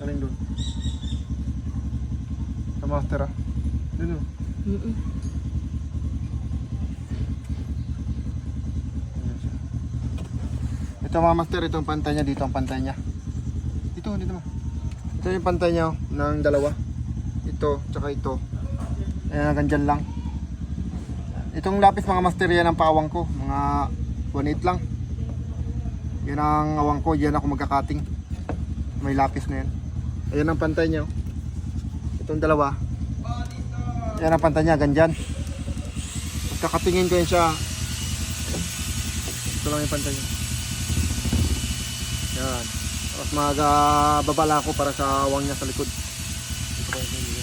Galing doon. Sa master ah. Doon. Ayan siya. Ito mga master, ito ang pantay niya. Dito ang pantay niya. Dito, dito ma. Ito yung pantay niya oh, ng dalawa. Ito, tsaka ito. Ayan, hanggang dyan lang. Itong lapis mga master, yan ang pawang ko. Mga 1.8 lang. Yan ang awang ko. Yan ako magkakating. May lapis na yan. Ayan ang pantay niya. oh. Itong dalawa. Yan ang pantay niya, ganyan. Kakatingin ko yun siya. Ito lang yung pantay niya. Yan. Tapos magbabala ko para sa awang niya sa likod. Ito ko yung